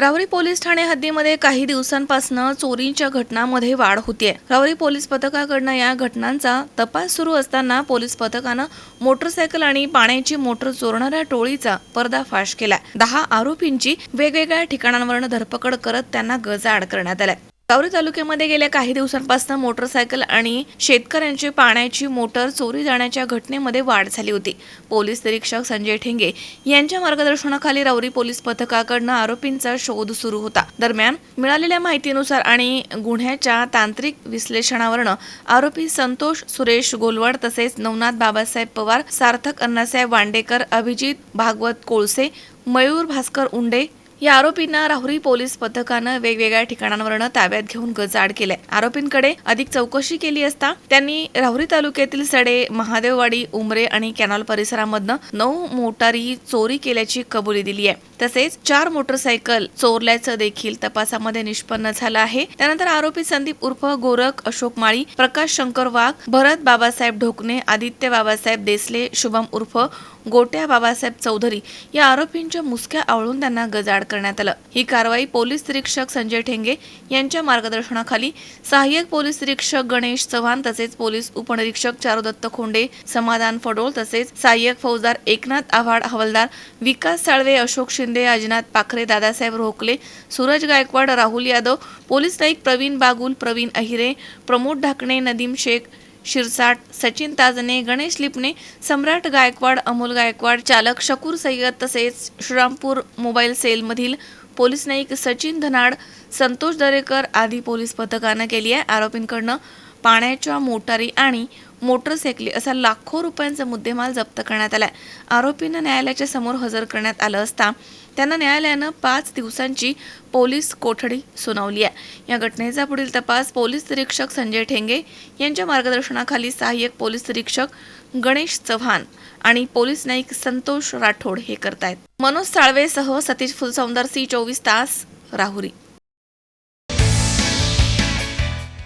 रावरी police Thane हद्दीमध्ये काही दिवसांपासून चोरीच्या घटनांमध्ये वाढ होतीये. रावरी पोलीस पथकाकडनं या घटनांचा तपास सुरू असताना पोलीस पथकानं मोटरसायकल आणि पाण्याची मोटर चोरणाऱ्या टोळीचा पर्दाफाश केला दहा आरोपींची वेगवेगळ्या ठिकाणांवरून धरपकड करत त्यांना गजाआड करण्यात आलाय. सावरी तालुक्यामध्ये गेल्या काही दिवसांपासून मोटरसायकल आणि शेतकऱ्यांची पाण्याची मोटर चोरी जाण्याच्या घटनेमध्ये वाढ झाली होती. पोलीस निरीक्षक संजय ठेंगे यांच्या मार्गदर्शनाखाली राहुरी पोलीस पथकाकडनं आरोपींचा शोध सुरू होता. दरम्यान मिळालेल्या माहितीनुसार आणि गुन्ह्याच्या तांत्रिक विश्लेषणावरनं आरोपी संतोष सुरेश गोलवाड तसेच नवनाथ बाबासाहेब पवार सार्थक अण्णासाहेब वांडेकर अभिजित भागवत कोळसे मयूर भास्कर उंडे या आरोपींना राहुरी पोलीस पथकानं वेगवेगळ्या ठिकाणांवरनं ताब्यात घेऊन गजाड केलंय. आरोपींकडे अधिक चौकशी केली असता त्यांनी राहुरी तालुक्यातील सडे महादेववाडी उमरे आणि कॅनॉल परिसरामधनं नऊ मोटारी चोरी केल्याची कबुली दिली आहे. तसेच चार मोटरसायकल चोरल्याचं देखील तपासामध्ये निष्पन्न झालं आहे. त्यानंतर आरोपी संदीप उर्फ गोरख अशोक माळी प्रकाश शंकर वाघ भरत बाबासाहेब ढोकणे आदित्य बाबासाहेब देसले शुभम उर्फ गोट्या बाबासाहेब चौधरी या आरोपींच्या मुसक्या आवळून त्यांना गजाड करण्यात आलं. ही कारवाई पोलीस निरीक्षक संजय ठेंगे यांच्या मार्गदर्शनाखाली सहाय्यक पोलीस निरीक्षक गणेश चव्हाण तसेच पोलीस उपनिरीक्षक चारुदत्त खोंडे समाधान फडोळ तसेच सहाय्यक फौजदार एकनाथ आव्हाड हवालदार विकास साळवे अशोक शिंदे अजनाथ पाखरे दादासाहेब रोखले सूरज गायकवाड राहुल यादव पोलीस नाईक प्रवीण बागुल प्रवीण अहिरे प्रमोद ढाकणे नदीम शेख शिरसाट सचिन ताजने गणेश लिपणे सम्राट गायकवाड अमोल गायकवाड चालक शकूर सय्यद तसेच श्रीरामपूर मोबाईल सेलमधील पोलीस नाईक सचिन धनाड संतोष दरेकर आदी पोलीस पथकानं केली आहे. आरोपींकडनं पाण्याच्या मोटारी आणि मोटरसायकली असा लाखो रुपयांचा मुद्देमाल जप्त करण्यात आला आरोपींना न्यायालयाच्या समोर हजर करण्यात आलं असता त्यांना न्यायालयानं पाच दिवसांची पोलीस कोठडी सुनावली आहे. या घटनेचा पुढील तपास पोलीस निरीक्षक संजय ठेंगे यांच्या मार्गदर्शनाखाली सहाय्यक पोलीस निरीक्षक गणेश चव्हाण आणि पोलीस नाईक संतोष राठोड हे करतायत. मनोज साळवेसह सतीश फुलसौंदर सी चोवीस तास राहुरी.